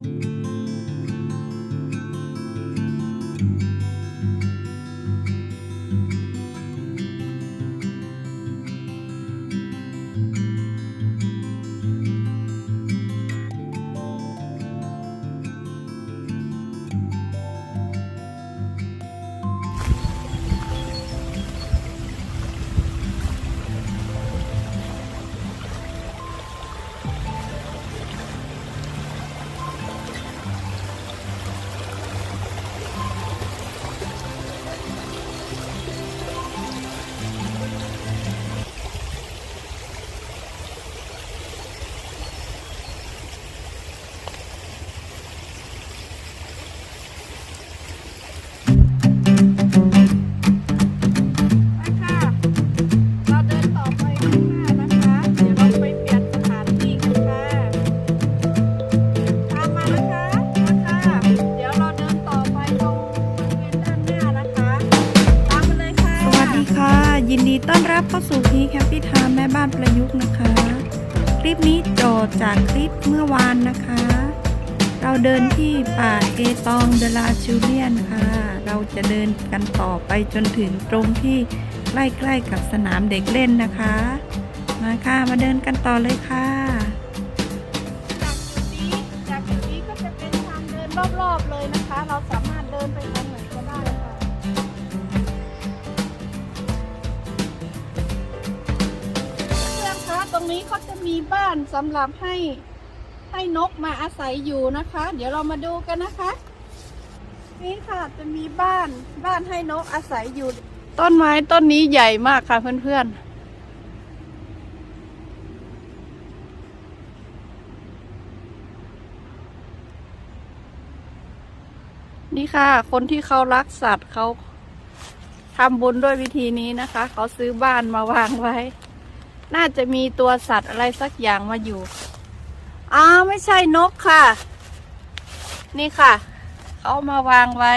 ไป เข้าสู่พีแคปปี้ไทม์แม่บ้านประยุกต์นะคะ คลิปนี้โจอจากคลิปเมื่อวานนะคะ เราเดินที่ป่าเอตองเดลาชูเลียนค่ะ เราจะเดินกันต่อไปจนถึงตรงที่ใกล้ๆกับสนามเด็กเล่นนะคะ มาค่ะ มาเดินกันต่อเลยค่ะ มีบ้านสำหรับให้ให้นกมาอาศัยอยู่นะคะ เดี๋ยวเรามาดูกันนะคะ นี่ค่ะจะมีบ้านบ้านให้นกอาศัยอยู่ ต้นไม้ต้นนี้ใหญ่มากค่ะเพื่อนๆนี่ค่ะ คนที่เขารักสัตว์เขาทำบุญด้วยวิธีนี้นะคะ เขาซื้อบ้านมาวางไว้ น่าจะมีตัวสัตว์อะไรสักอย่างมาอยู่อ้าวไม่ใช่นกค่ะ นี่ค่ะเขามาวางไว้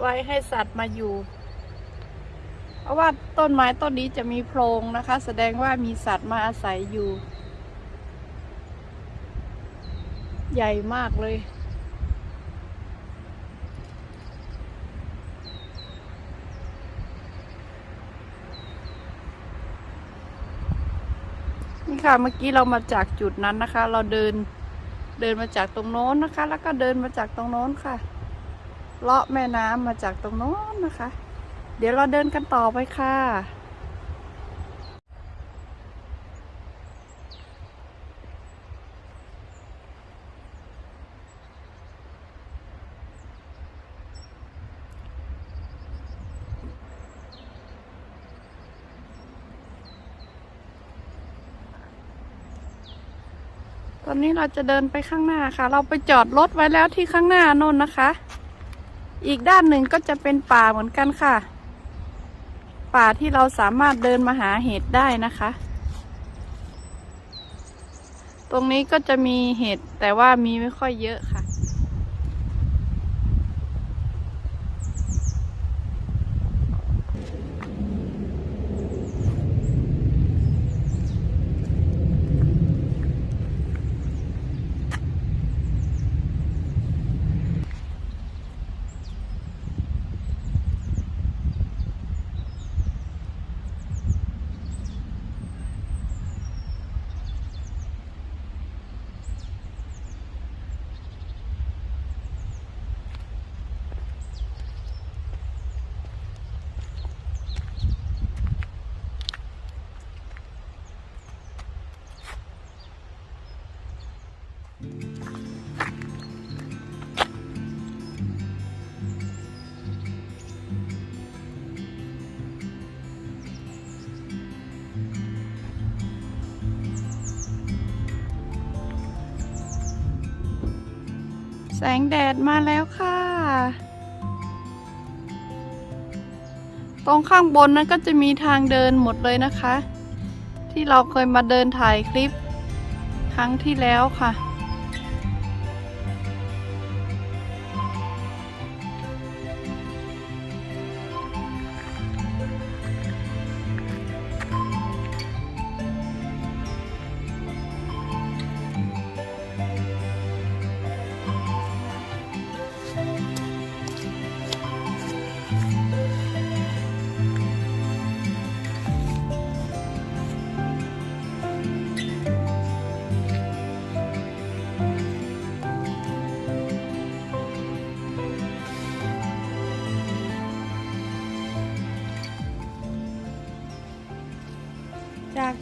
ไว้ให้สัตว์มาอยู่ ราะว่าต้นไม้ต้นนี้จะมีโพรงนะคะ แสดงว่ามีสัตว์มาอาศัยอยู่ ใหญ่มากเลยนี่ค่ะเมื่อกี้เรามาจากจุดนั้นนะคะ เราเดินเดินมาจากตรงโน้นนะคะ แล้วก็เดินมาจากตรงโน้นค่ะเลาะแม่น้ำมาจากตรงโน้นนะคะ เดี๋ยวเราเดินกันต่อไปค่ะ ตอนนี้เราจะเดินไปข้างหน้าค่ะ เราไปจอดรถไว้แล้วที่ข้างหน้านนนะคะ อีกด้านหนึ่งก็จะเป็นป่าเหมือนกันค่ะ ป่าที่เราสามารถเดินมาหาเห็ดได้นะคะ ตรงนี้ก็จะมีเห็ดแต่ว่ามีไม่ค่อยเยอะค่ะ แสงแดดมาแล้วค่ะ ตรงข้างบนนั้นก็จะมีทางเดินหมดเลยนะคะ ที่เราเคยมาเดินถ่ายคลิป ครั้งที่แล้วค่ะ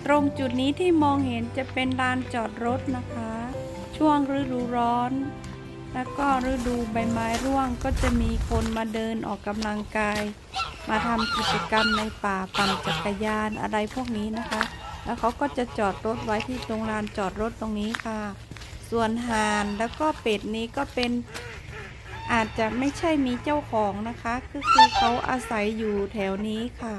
ตรงจุดนี้ที่มองเห็นจะเป็นลานจอดรถนะคะ ช่วงฤดูร้อน แล้วก็ฤดูใบไม้ร่วงก็จะมีคนมาเดินออกกำลังกาย มาทำกิจกรรมในป่าปั่นจักรยานอะไรพวกนี้นะคะ แล้วเขาก็จะจอดรถไว้ที่ตรงลานจอดรถตรงนี้ค่ะ ส่วนหานแล้วก็เป็ดนี้ก็เป็นอาจจะไม่ใช่มีเจ้าของนะคะ ก็คือเขาอาศัยอยู่แถวนี้ค่ะ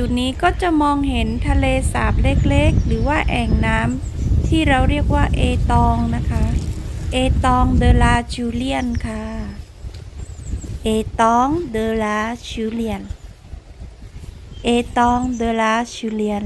จุดนี้ก็จะมองเห็นทะเลสาบเล็กๆ หรือว่าแอ่งน้ำที่เราเรียกว่าเอตองนะคะ เอตองเดลาจูเลียนค่ะ เอตองเดลาจูเลียน เอตองเดลาจูเลียน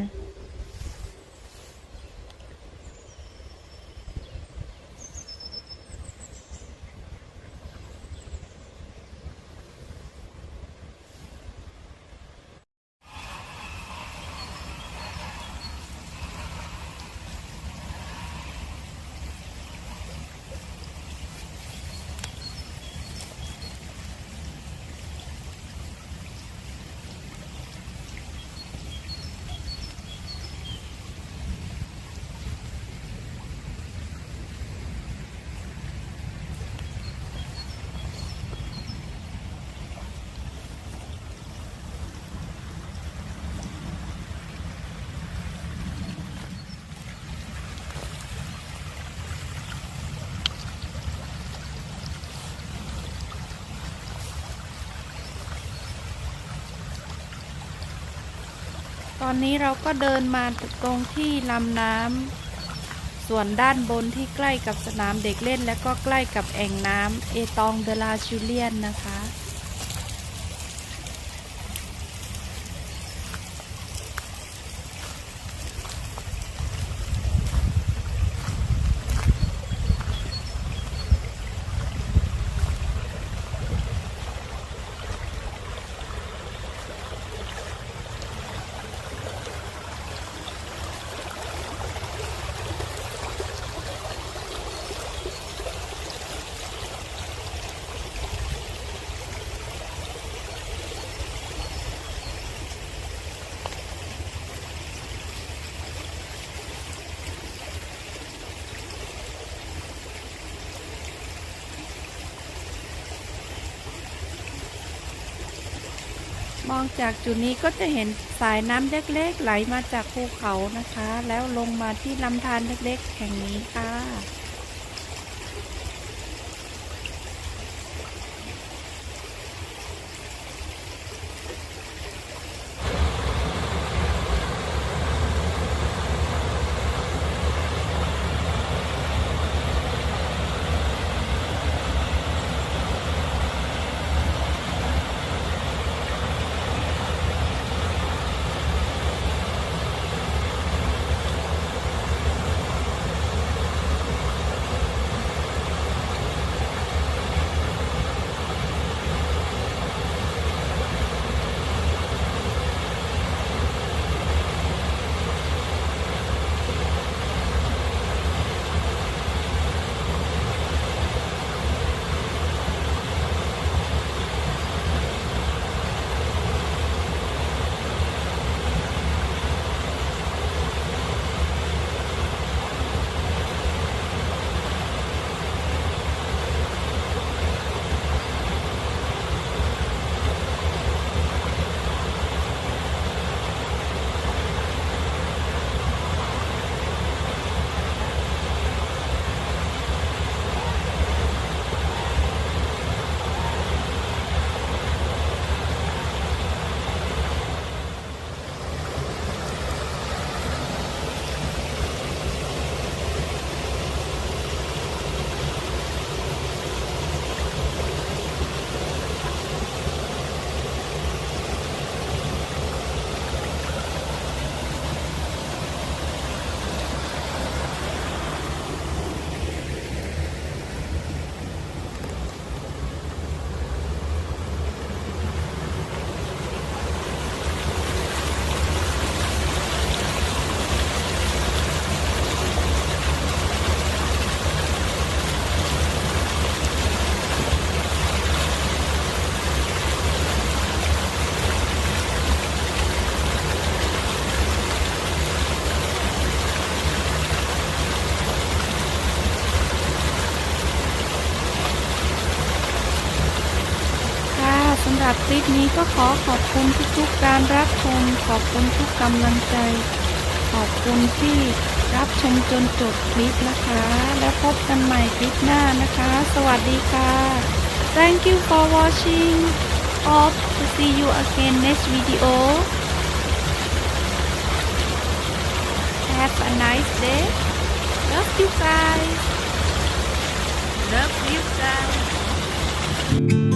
อนนี้เราก็เดินมาตรงที่ลำน้ำส่วนด้านบนที่ใกล้กับสนามเด็กเล่น และก็ใกล้กับแอ่งน้ำเอตองเดลาชูเลียนนะคะ องจากจุดนี้ก็จะเห็นสายน้ำเล็กๆ ไหลมาจากภูเขานะคะ แล้วลงมาที่ลำธารเล็กๆ แห่งนี้ค่ะำหรับคลิปนี้ก็ขอขอบคุณทุกๆการรับชม ขอบคุณทุกกำลังใจ ขอบคุณที่รับชมจนจบคลิปนะคะ แล้วพบกันใหม่คลิปหน้านะคะ สวัสดีค่ะ Thank you for watching Hope to see you again next video Have a nice day Love you guys Love you guys